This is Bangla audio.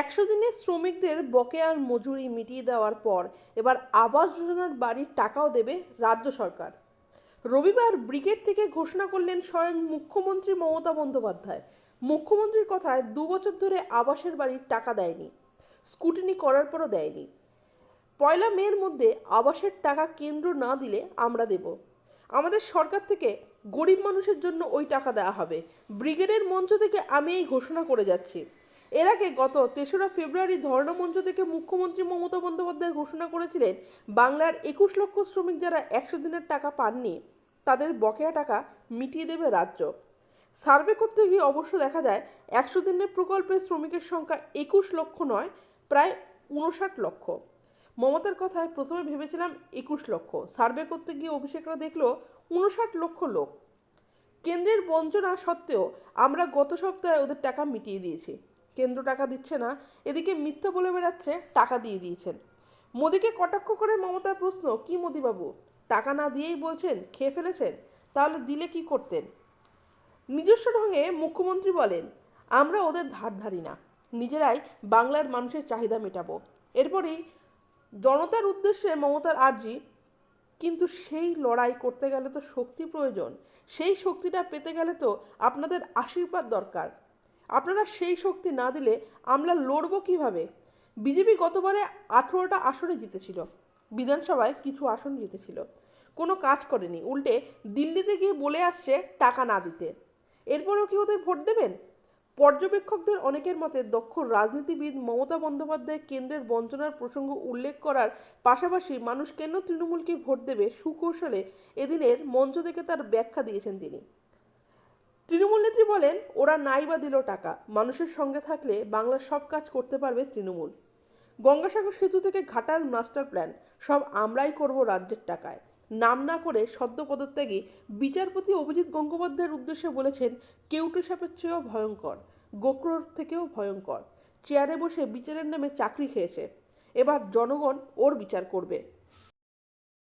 একশো দিনের শ্রমিকদের বকেয়ার মজুরি মিটিয়ে দেওয়ার পর এবার আবাস যোজনার বাড়ির টাকাও দেবে রাজ্য সরকার। রবিবার ব্রিগেড থেকে ঘোষণা করলেন স্বয়ং মুখ্যমন্ত্রী মমতা বন্দ্যোপাধ্যায়। মুখ্যমন্ত্রীর কথায় দু বছর ধরে আবাসের বাড়ির টাকা দেয়নি, স্কুটিনি করার পরও দেয়নি। পয়লা মের মধ্যে আবাসের টাকা কেন্দ্র না দিলে আমরা দেব। আমাদের সরকার থেকে গরিব মানুষের জন্য ওই টাকা দেওয়া হবে। ব্রিগেডের মঞ্চ থেকে আমি এই ঘোষণা করে যাচ্ছি। এর আগে গত তেসরা ফেব্রুয়ারি ধর্ণা মঞ্চ থেকে মুখ্যমন্ত্রী মমতা বন্দ্যোপাধ্যায় ঘোষণা করেছিলেন, বাংলার একুশ লক্ষ শ্রমিক যারা একশো দিনের টাকা পাননি, তাদের বকেয়া টাকা মিটিয়ে দেবে রাজ্য। সার্ভে করতে গিয়ে অবশ্য দেখা যায়, একশো দিনের প্রকল্পের শ্রমিকের সংখ্যা একুশ লক্ষ নয়, প্রায় উনষাট লক্ষ। মমতার কথায় প্রথমে ভেবেছিলাম একুশ লক্ষ। সার্ভে করতে গিয়ে অভিষেকরা দেখল উনষাট লক্ষ লোক। কেন্দ্রের বঞ্চনা সত্ত্বেও আমরা গত সপ্তাহে ওদের টাকা মিটিয়ে দিয়েছি। কেন্দ্র টাকা দিচ্ছে না, এদিকে মিথ্যা বলে বেড়াচ্ছে, টাকা দিয়ে দিয়েছেন। মোদিকে কটাক্ষ করে মমতার প্রশ্ন, কি মোদিবাবু, টাকা না দিয়েই বলছেন, খেয়ে ফেলেছেন? তাহলে দিলে কি করতেন? নিজস্ব ঢঙে মুখ্যমন্ত্রী বলেন, আমরা ওদের ধার ধারি না, নিজেরাই বাংলার মানুষের চাহিদা মেটাবো। এরপরেই জনতার উদ্দেশ্যে মমতার আর্জি, কিন্তু সেই লড়াই করতে গেলে তো শক্তি প্রয়োজন, সেই শক্তিটা পেতে গেলে তো আপনাদের আশীর্বাদ দরকার। আপনারা সেই শক্তি না দিলে আমরা লড়বো কীভাবে? বিজেপি গতবারে আঠেরোটা আসনে জিতেছিল। বিধানসভায় কিছু আসন জিতেছিল। কোনো কাজ করেনি। উল্টে দিল্লিতে গিয়ে বলে আসছে টাকা না দিতে। এরপরেও কি ওদের ভোট দেবেন? পর্যবেক্ষকদের অনেকের মতে দক্ষ রাজনীতিবিদ মমতা বন্দ্যোপাধ্যায় কেন্দ্রের বঞ্চনার প্রসঙ্গ উল্লেখ করার পাশাপাশি মানুষ কেন তৃণমূলকে ভোট দেবে সুকৌশলে এদিনের মঞ্চ থেকে তার ব্যাখ্যা দিয়েছেন তিনি। তৃণমূল নেত্রী বলেন, ওরা নাই বা দিল টাকা। মানুষের সঙ্গে থাকলে বাংলার সব কাজ করতে পারবে তৃণমূল। গঙ্গাসাগর সেতু থেকে ঘাটাল মাস্টার প্ল্যান, সব আমরাই করব রাজ্যের টাকায়। নাম না করে সদ্য পদত্যাগী বিচারপতি অভিজিৎ গঙ্গোপাধ্যায়ের উদ্দেশ্যে বলেছেন কেউটু সাপের চেয়েও ভয়ঙ্কর, গোকরোর থেকেও ভয়ঙ্কর। চেয়ারে বসে বিচারের নামে চাকরি খেয়েছে। এবার জনগণ ওর বিচার করবে।